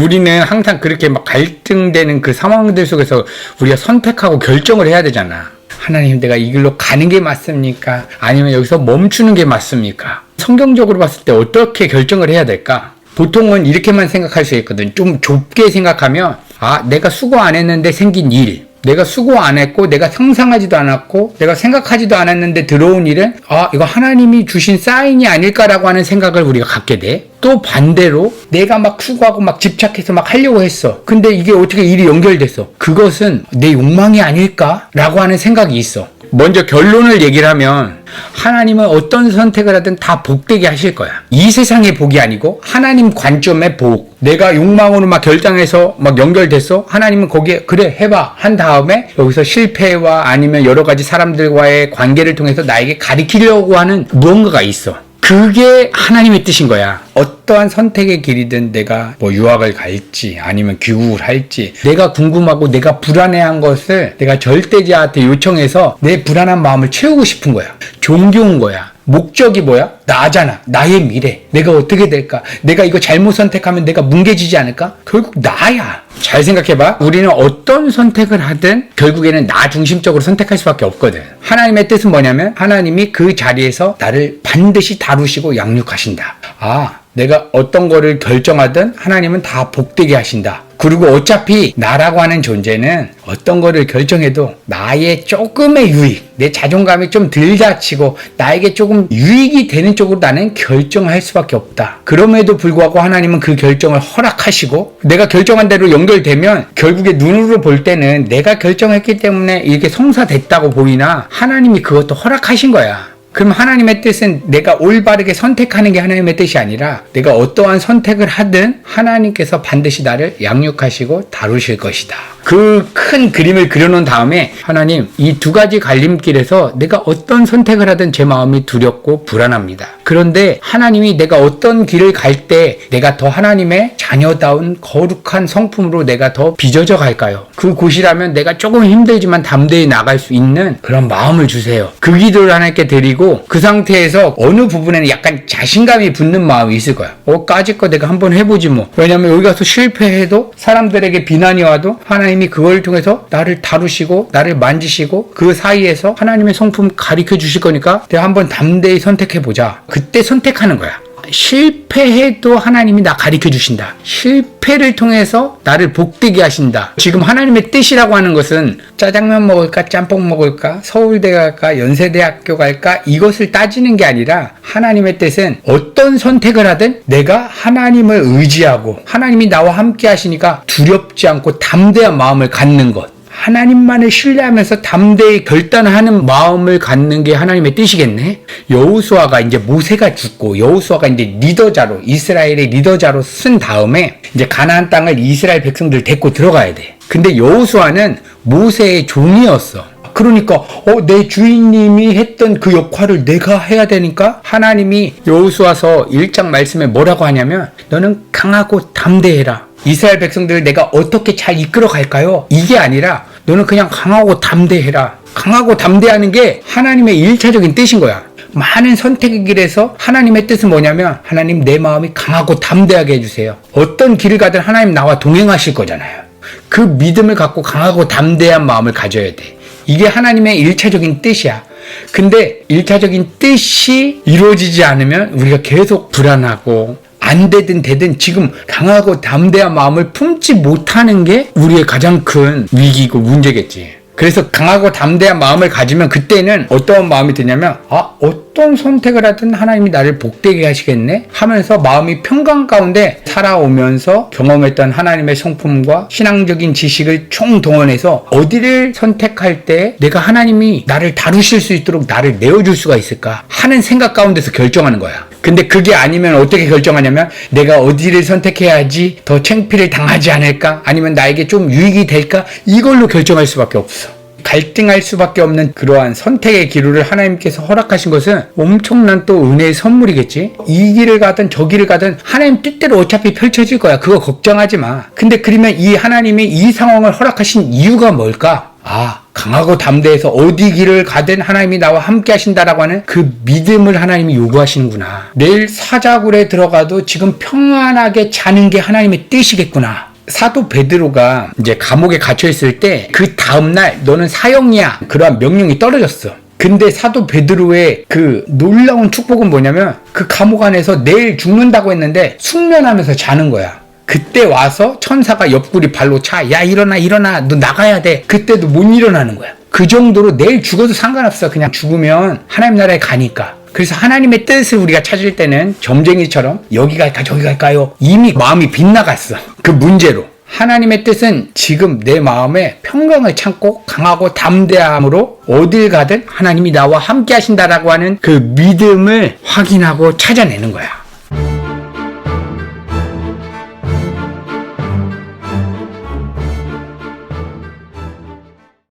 우리는 항상 그렇게 막 갈등되는 그 상황들 속에서 우리가 선택하고 결정을 해야 되잖아. 하나님 내가 이 길로 가는 게 맞습니까? 아니면 여기서 멈추는 게 맞습니까? 성경적으로 봤을 때 어떻게 결정을 해야 될까? 보통은 이렇게만 생각할 수 있거든. 좀 좁게 생각하면, 아, 내가 수고 안 했는데 생긴 일. 내가 수고 안 했고, 내가 상상하지도 않았고, 내가 생각하지도 않았는데 들어온 일은, 아, 이거 하나님이 주신 사인이 아닐까라고 하는 생각을 우리가 갖게 돼. 또 반대로, 내가 막 수고하고 막 집착해서 막 하려고 했어. 근데 이게 어떻게 일이 연결됐어? 그것은 내 욕망이 아닐까라고 하는 생각이 있어. 먼저 결론을 얘기를 하면 하나님은 어떤 선택을 하든 다 복되게 하실 거야. 이 세상의 복이 아니고 하나님 관점의 복. 내가 욕망으로 막 결정해서 막 연결됐어. 하나님은 거기에 그래 해봐 한 다음에 여기서 실패와 아니면 여러 가지 사람들과의 관계를 통해서 나에게 가리키려고 하는 무언가가 있어. 그게 하나님의 뜻인 거야. 어떠한 선택의 길이든 내가 뭐 유학을 갈지 아니면 귀국을 할지 내가 궁금하고 내가 불안해한 것을 내가 절대자한테 요청해서 내 불안한 마음을 채우고 싶은 거야. 종교인 거야. 목적이 뭐야? 나잖아. 나의 미래. 내가 어떻게 될까? 내가 이거 잘못 선택하면 내가 뭉개지지 않을까? 결국 나야. 잘 생각해봐. 우리는 어떤 선택을 하든 결국에는 나 중심적으로 선택할 수밖에 없거든. 하나님의 뜻은 뭐냐면 하나님이 그 자리에서 나를 반드시 다루시고 양육하신다. 아, 내가 어떤 거를 결정하든 하나님은 다 복되게 하신다. 그리고 어차피 나라고 하는 존재는 어떤 거를 결정해도 나의 조금의 유익, 내 자존감이 좀덜 다치고 나에게 조금 유익이 되는 쪽으로 나는 결정할 수밖에 없다. 그럼에도 불구하고 하나님은 그 결정을 허락하시고 내가 결정한 대로 연결되면 결국에 눈으로 볼 때는 내가 결정했기 때문에 이게 성사됐다고 보이나 하나님이 그것도 허락하신 거야. 그럼 하나님의 뜻은 내가 올바르게 선택하는 게 하나님의 뜻이 아니라 내가 어떠한 선택을 하든 하나님께서 반드시 나를 양육하시고 다루실 것이다. 그 큰 그림을 그려놓은 다음에 하나님 이 두 가지 갈림길에서 내가 어떤 선택을 하든 제 마음이 두렵고 불안합니다. 그런데 하나님이 내가 어떤 길을 갈 때 내가 더 하나님의 자녀다운 거룩한 성품으로 내가 더 빚어져 갈까요? 그 곳이라면 내가 조금 힘들지만 담대히 나갈 수 있는 그런 마음을 주세요. 그 기도를 하나님께 드리고 그 상태에서 어느 부분에는 약간 자신감이 붙는 마음이 있을 거야. 어, 까짓 거 내가 한번 해보지 뭐. 왜냐면 여기 가서 실패해도 사람들에게 비난이 와도 하나님 이 그걸 통해서 나를 다루시고 나를 만지시고 그 사이에서 하나님의 성품 가르쳐 주실 거니까 내가 한번 담대히 선택해 보자. 그때 선택하는 거야. 실패해도 하나님이 나 가르쳐 주신다. 실패를 통해서 나를 복되게 하신다. 지금 하나님의 뜻이라고 하는 것은 짜장면 먹을까, 짬뽕 먹을까, 서울대 갈까, 연세대학교 갈까, 이것을 따지는 게 아니라 하나님의 뜻은 어떤 선택을 하든 내가 하나님을 의지하고 하나님이 나와 함께 하시니까 두렵지 않고 담대한 마음을 갖는 것. 하나님만을 신뢰하면서 담대히 결단하는 마음을 갖는 게 하나님의 뜻이겠네. 여호수아가 이제 모세가 죽고 여호수아가 이제 리더자로 이스라엘의 리더자로 쓴 다음에 이제 가나안 땅을 이스라엘 백성들 데리고 들어가야 돼. 근데 여호수아는 모세의 종이었어. 그러니까 어, 내 주인님이 했던 그 역할을 내가 해야 되니까 하나님이 여호수아서 1장 말씀에 뭐라고 하냐면 너는 강하고 담대해라. 이스라엘 백성들을 내가 어떻게 잘 이끌어 갈까요? 이게 아니라 너는 그냥 강하고 담대해라. 강하고 담대하는 게 하나님의 일차적인 뜻인 거야. 많은 선택의 길에서 하나님의 뜻은 뭐냐면 하나님 내 마음이 강하고 담대하게 해주세요. 어떤 길을 가든 하나님 나와 동행하실 거잖아요. 그 믿음을 갖고 강하고 담대한 마음을 가져야 돼. 이게 하나님의 일차적인 뜻이야. 근데 일차적인 뜻이 이루어지지 않으면 우리가 계속 불안하고 안 되든 되든 지금 강하고 담대한 마음을 품지 못하는 게 우리의 가장 큰 위기고 문제겠지. 그래서 강하고 담대한 마음을 가지면 그때는 어떤 마음이 드냐면 아 어떤 선택을 하든 하나님이 나를 복되게 하시겠네 하면서 마음이 평강 가운데 살아오면서 경험했던 하나님의 성품과 신앙적인 지식을 총동원해서 어디를 선택할 때 내가 하나님이 나를 다루실 수 있도록 나를 내어줄 수가 있을까 하는 생각 가운데서 결정하는 거야. 근데 그게 아니면 어떻게 결정하냐면 내가 어디를 선택해야지 더 챙피를 당하지 않을까 아니면 나에게 좀 유익이 될까 이걸로 결정할 수밖에 없어. 갈등할 수밖에 없는 그러한 선택의 기로를 하나님께서 허락하신 것은 엄청난 또 은혜의 선물이겠지. 이 길을 가든 저 길을 가든 하나님 뜻대로 어차피 펼쳐질 거야. 그거 걱정하지 마. 근데 그러면 이 하나님이 이 상황을 허락하신 이유가 뭘까? 아, 강하고 담대해서 어디 길을 가든 하나님이 나와 함께 하신다라고 하는 그 믿음을 하나님이 요구하시는구나. 내일 사자굴에 들어가도 지금 평안하게 자는 게 하나님의 뜻이겠구나. 사도 베드로가 이제 감옥에 갇혀 있을 때 그 다음 날 너는 사형이야. 그러한 명령이 떨어졌어. 근데 사도 베드로의 그 놀라운 축복은 뭐냐면 그 감옥 안에서 내일 죽는다고 했는데 숙면하면서 자는 거야. 그때 와서 천사가 옆구리 발로 차. 야, 일어나, 일어나. 너 나가야 돼. 그때도 못 일어나는 거야. 그 정도로 내일 죽어도 상관없어. 그냥 죽으면 하나님 나라에 가니까. 그래서 하나님의 뜻을 우리가 찾을 때는 점쟁이처럼 여기 갈까 저기 갈까요? 이미 마음이 빗나갔어. 그 문제로. 하나님의 뜻은 지금 내 마음에 평강을 참고 강하고 담대함으로 어딜 가든 하나님이 나와 함께 하신다라고 하는 그 믿음을 확인하고 찾아내는 거야.